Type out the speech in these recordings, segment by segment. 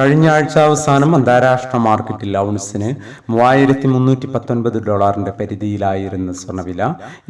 കഴിഞ്ഞ ആഴ്ച അവസാനം അന്താരാഷ്ട്ര മാർക്കറ്റിൽ ഔൺസിന് മൂവായിരത്തി മുന്നൂറ്റി പത്തൊൻപത് ഡോളറിന്റെ പരിധിയിലായിരുന്ന സ്വർണവില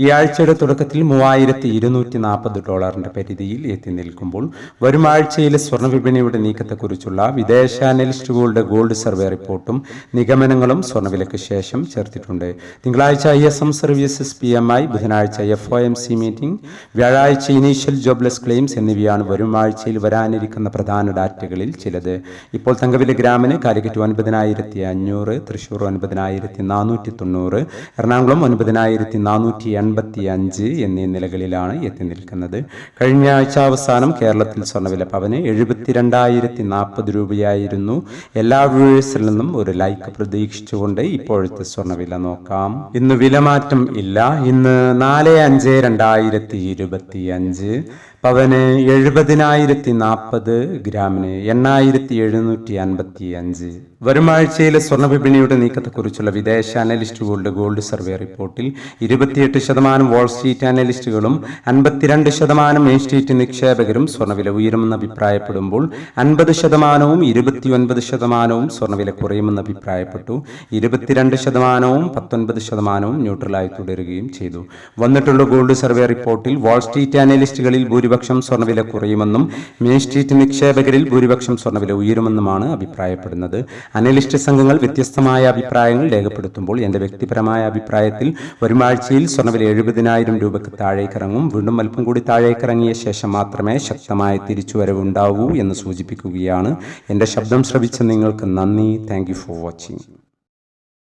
ഈ ആഴ്ചയുടെ തുടക്കത്തിൽ മൂവായിരത്തി ഇരുന്നൂറ്റി നാൽപ്പത് ഡോളറിന്റെ പരിധിയിൽ എത്തി നിൽക്കുമ്പോൾ വരും ആഴ്ചയിലെ സ്വർണ വിപണിയുടെ നീക്കത്തെക്കുറിച്ചുള്ള വിദേശ അനലിസ്റ്റുകളുടെ ഗോൾഡ് സർവേ റിപ്പോർട്ടും നിഗമനങ്ങളും സ്വർണവിലയ്ക്ക് ശേഷം ചേർത്തിട്ടുണ്ട്. തിങ്കളാഴ്ച I S M services P M I ബുധനാഴ്ച F O M C meeting വ്യാഴാഴ്ച ഇനീഷ്യൽ ജോബ്ലെസ് ക്ലെയിംസ് എന്നിവയാണ് വരും ആഴ്ചയിൽ വരാനിരിക്കുന്ന പ്രധാന ഡാറ്റകളിൽ ചിലത്. ഇപ്പോൾ തങ്കവിലെ ഗ്രാമിന് കാലിക്കറ്റ് ഒൻപതിനായിരത്തി അഞ്ഞൂറ് തൃശ്ശൂർ ഒൻപതിനായിരത്തി നാനൂറ്റി തൊണ്ണൂറ് എറണാകുളം ഒൻപതിനായിരത്തി നാനൂറ്റി എൺപത്തി അഞ്ച് എന്നീ നിലകളിലാണ് എത്തി നിൽക്കുന്നത്. കഴിഞ്ഞ ആഴ്ച അവസാനം കേരളത്തിൽ സ്വർണവില പവന് എഴുപത്തിരണ്ടായിരത്തി നാൽപ്പത് രൂപയായിരുന്നു. എല്ലാ വ്യൂവേഴ്സിൽ നിന്നും ഒരു ലൈക്ക് പ്രതീക്ഷിച്ചുകൊണ്ട് ഇപ്പോഴത്തെ സ്വർണവില നോക്കാം. ഇന്ന് വിലമാറ്റം ഇല്ല. ഇന്ന് നാല് അഞ്ച് രണ്ടായിരത്തി ഇരുപത്തി അഞ്ച് പവന് എഴുപതിനായിരത്തി നാൽപ്പത് ഗ്രാമിന് എണ്ണായിരത്തി എഴുന്നൂറ്റി അൻപത്തി അഞ്ച് വരുമാഴ്ചയിലെ സ്വർണ വിപണിയുടെ നീക്കത്തെക്കുറിച്ചുള്ള വിദേശ അനലിസ്റ്റുകളുടെ ഗോൾഡ് സർവേ റിപ്പോർട്ടിൽ ഇരുപത്തിയെട്ട് ശതമാനം വാൾ സ്ട്രീറ്റ് അനലിസ്റ്റുകളും അൻപത്തിരണ്ട് ശതമാനം മെയിൻ സ്ട്രീറ്റ് നിക്ഷേപകരും സ്വർണവില ഉയരുമെന്ന് അഭിപ്രായപ്പെടുമ്പോൾ അൻപത് ശതമാനവും ഇരുപത്തിയൊൻപത് ശതമാനവും സ്വർണവില കുറയുമെന്ന് അഭിപ്രായപ്പെട്ടു. ഇരുപത്തിരണ്ട് ശതമാനവും പത്തൊൻപത് ശതമാനവും ന്യൂട്രലായി തുടരുകയും ചെയ്തു. വന്നിട്ടുള്ള ഗോൾഡ് സർവേ റിപ്പോർട്ടിൽ വാൾ സ്ട്രീറ്റ് അനലിസ്റ്റുകളിൽ ഭൂരിപക്ഷം സ്വർണവില കുറയുമെന്നും മെയിൻ സ്ട്രീറ്റ് നിക്ഷേപകരിൽ ഭൂരിപക്ഷം സ്വർണവില ഉയരുമെന്നുമാണ് അഭിപ്രായപ്പെടുന്നത്. അനലിസ്റ്റ് സംഘങ്ങൾ വ്യത്യസ്തമായ അഭിപ്രായങ്ങൾ രേഖപ്പെടുത്തുമ്പോൾ എന്റെ വ്യക്തിപരമായ അഭിപ്രായത്തിൽ വരുമാഴ്ചയിൽ സ്വർണവില എഴുപതിനായിരം രൂപയ്ക്ക് താഴേക്കിറങ്ങും. വീണ്ടും അല്പം കൂടി താഴേക്കിറങ്ങിയ ശേഷം മാത്രമേ ശക്തമായ തിരിച്ചുവരവ് ഉണ്ടാവൂ എന്ന് സൂചിപ്പിക്കുകയാണ്. എന്റെ ശബ്ദം ശ്രവിച്ച നിങ്ങൾക്ക് നന്ദി. Thank for watching.